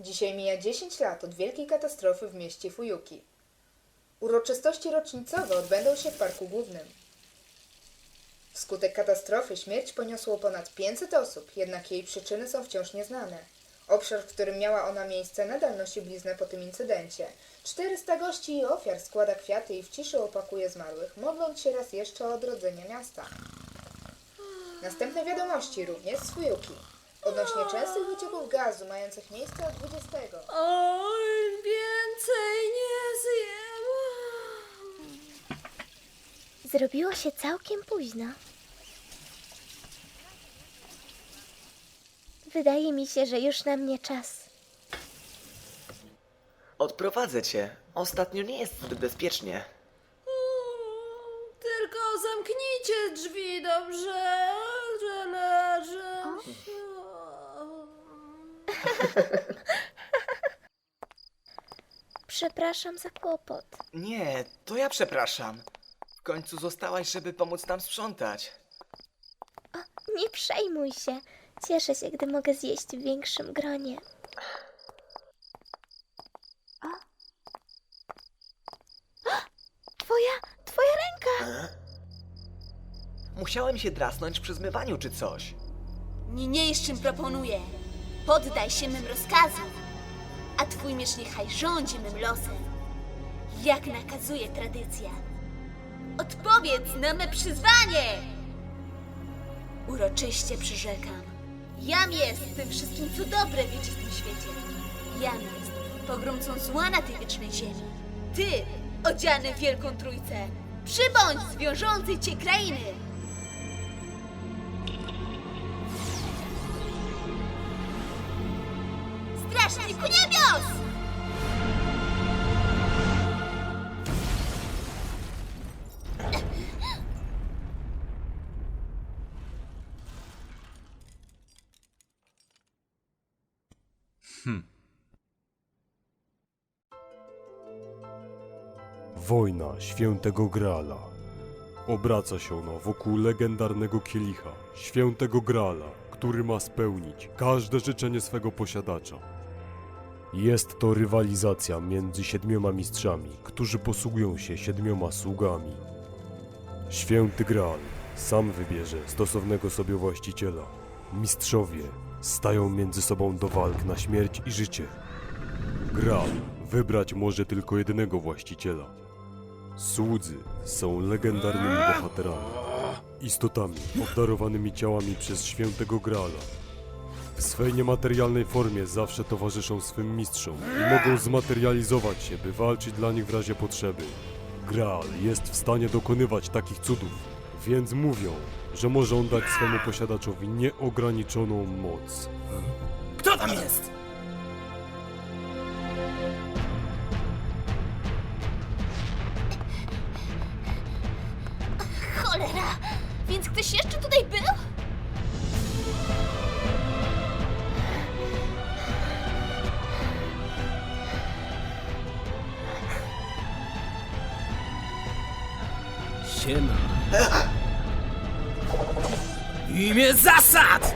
Dzisiaj mija 10 lat od wielkiej katastrofy w mieście Fujuki. Uroczystości rocznicowe odbędą się w Parku Głównym. Wskutek katastrofy śmierć poniosło ponad 500 osób, jednak jej przyczyny są wciąż nieznane. Obszar, w którym miała ona miejsce, nadal nosi bliznę po tym incydencie. 400 gości i ofiar składa kwiaty i w ciszy opakuje zmarłych, modląc się raz jeszcze o odrodzenie miasta. Następne wiadomości również z Fujuki. Odnośnie częstych wycieków gazu mających miejsce od 20. Oj, więcej nie zjem. Zrobiło się całkiem późno. Wydaje mi się, że już na mnie czas. Odprowadzę cię. Ostatnio nie jest zbyt bezpiecznie. Przepraszam za kłopot. Nie, to ja przepraszam. W końcu zostałaś, żeby pomóc nam sprzątać. Nie przejmuj się. Cieszę się, gdy mogę zjeść w większym gronie. O. O! Twoja, twoja ręka! Musiałem się drasnąć przy zmywaniu czy coś. Niniejszym proponuję. Poddaj się mym rozkazom, a twój miecz niechaj rządzi mym losem. Jak nakazuje tradycja. Odpowiedz na me przyzwanie! Uroczyście przyrzekam. Jam jest tym wszystkim, co dobre w wieczystym świecie. Jam jest pogromcą zła na tej wiecznej ziemi. Ty, odziany w wielką trójcę, przybądź z wiążącej cię krainy! Niebios! Wojna świętego Grala. Obraca się ona wokół legendarnego kielicha, świętego Grala, który ma spełnić każde życzenie swego posiadacza. Jest to rywalizacja między siedmioma mistrzami, którzy posługują się siedmioma sługami. Święty Graal sam wybierze stosownego sobie właściciela. Mistrzowie stają między sobą do walk na śmierć i życie. Graal wybrać może tylko jednego właściciela. Słudzy są legendarnymi bohaterami, istotami obdarowanymi ciałami przez świętego Graala. W swej niematerialnej formie zawsze towarzyszą swym mistrzom i mogą zmaterializować się, by walczyć dla nich w razie potrzeby. Graal jest w stanie dokonywać takich cudów, więc mówią, że może on dać swemu posiadaczowi nieograniczoną moc. Kto tam jest? Cholera! Więc ktoś jeszcze tutaj był? W imię zasad!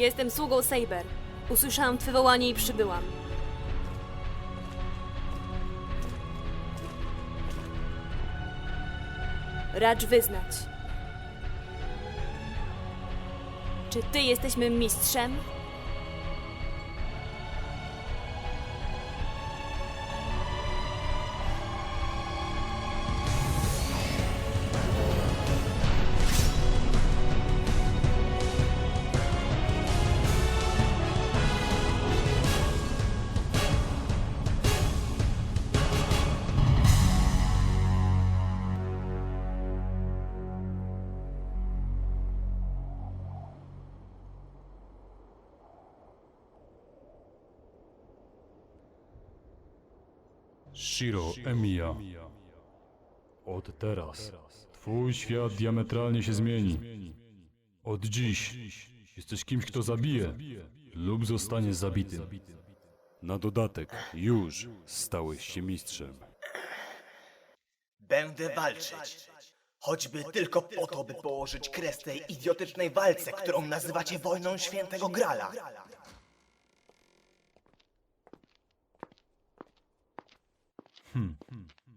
Jestem sługą Saber. Usłyszałam twe wołanie i przybyłam. Racz wyznać. Czy ty jesteś mym mistrzem? Shiro Emiya. Od teraz twój świat diametralnie się zmieni. Od dziś jesteś kimś, kto zabije lub zostanie zabitym. Na dodatek już stałeś się mistrzem. Będę walczyć. Choćby tylko po to, by położyć kres tej idiotycznej walce, którą nazywacie wojną świętego Grala.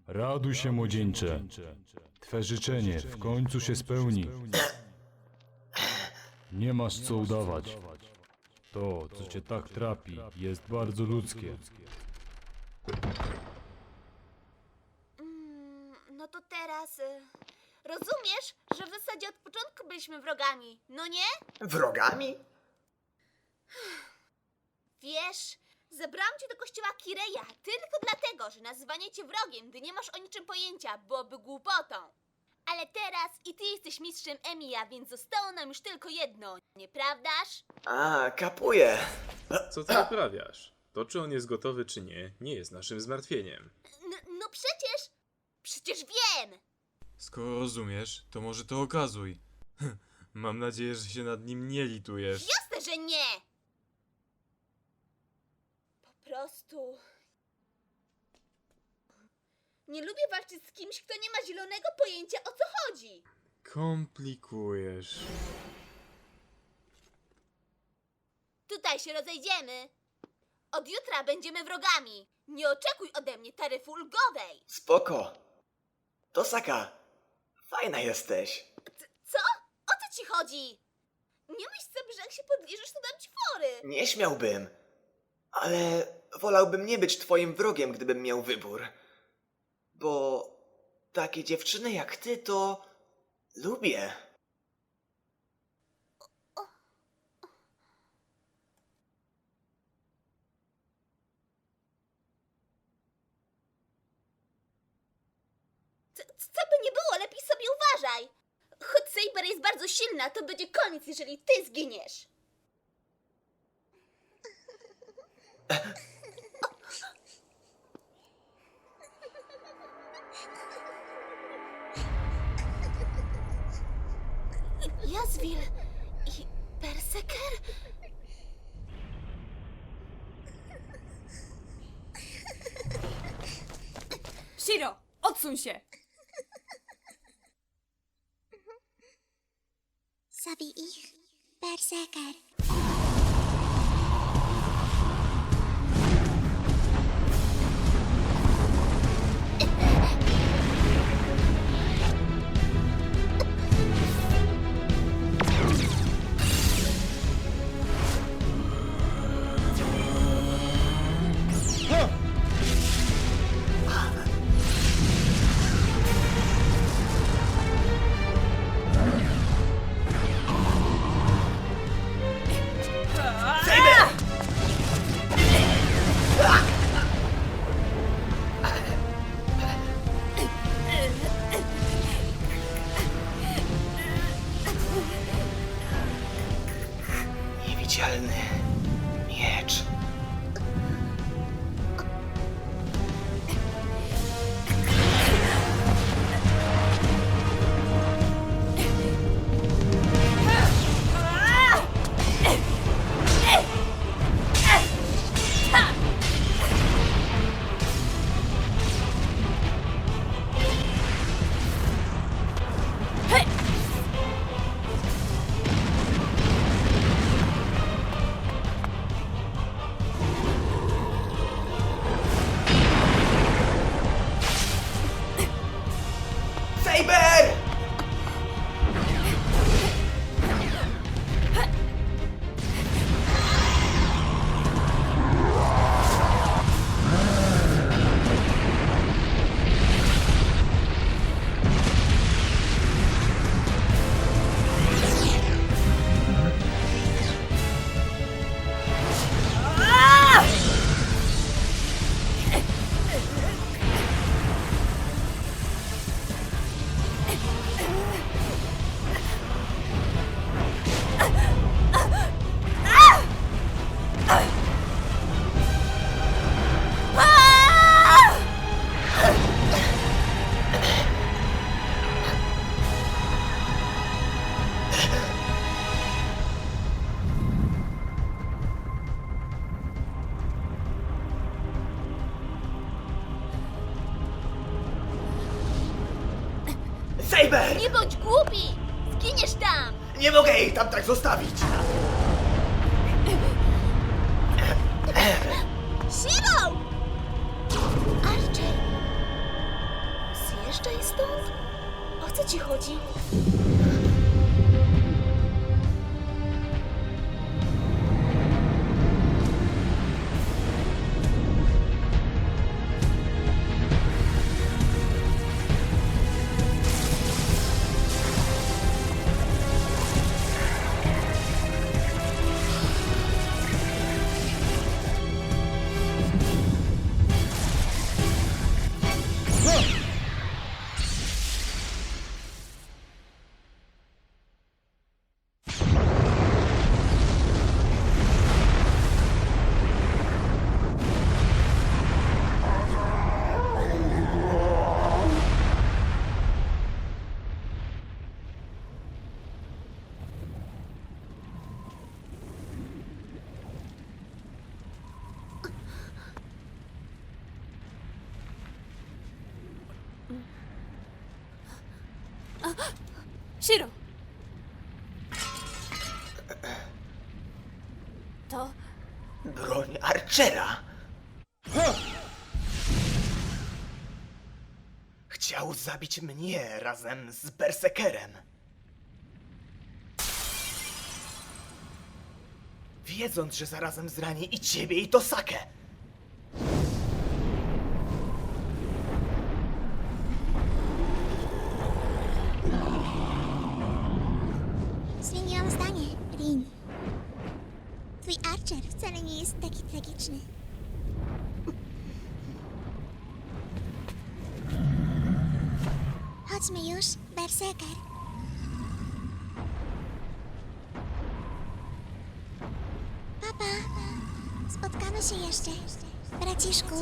Raduj się, młodzieńcze. Twe życzenie w końcu się spełni. Nie masz co udawać. To, co cię tak trapi, jest bardzo ludzkie. Mm, no to teraz. y, Rozumiesz, że w zasadzie od początku byliśmy wrogami, no nie? Wrogami? Wiesz, zabrałam cię do kościoła Kireja tylko dlatego, że nazywanie cię wrogiem, gdy nie masz o niczym pojęcia, byłoby głupotą. Ale teraz i ty jesteś mistrzem Emiya, więc zostało nam już tylko jedno, nieprawdaż? A, kapuję. Co ty wyprawiasz? To, czy on jest gotowy, czy nie, nie jest naszym zmartwieniem. N- no przecież, przecież wiem! Skoro rozumiesz, to może to okazuj. Mam nadzieję, że się nad nim nie litujesz. Jasne, że nie! Po Nie lubię walczyć z kimś, kto nie ma zielonego pojęcia o co chodzi. Komplikujesz. Tutaj się rozejdziemy. Od jutra będziemy wrogami. Nie oczekuj ode mnie taryfy ulgowej. Spoko. Tosaka, fajna jesteś. Co? O co ci chodzi? Nie myśl sobie, że jak się podliżysz, to dam ci fory. Nie śmiałbym. Ale wolałbym nie być twoim wrogiem, gdybym miał wybór. Bo takie dziewczyny jak ty to lubię. Co, by nie było, lepiej sobie uważaj. Choć Saber jest bardzo silna, to będzie koniec, jeżeli ty zginiesz. Jazwil i Berserker? Shiro, odsuń się! Zabij ich, berserker. Miecz. Głupi! Zginiesz tam! Nie mogę jej tam tak zostawić! Shiro! Archer! Zjeżdżaj stąd? O co ci chodzi? To... Broń Archera! Chciał zabić mnie razem z Berserkerem. Wiedząc, że zarazem zrani i ciebie, i Tosakę. Spotkamy się jeszcze, braciszku.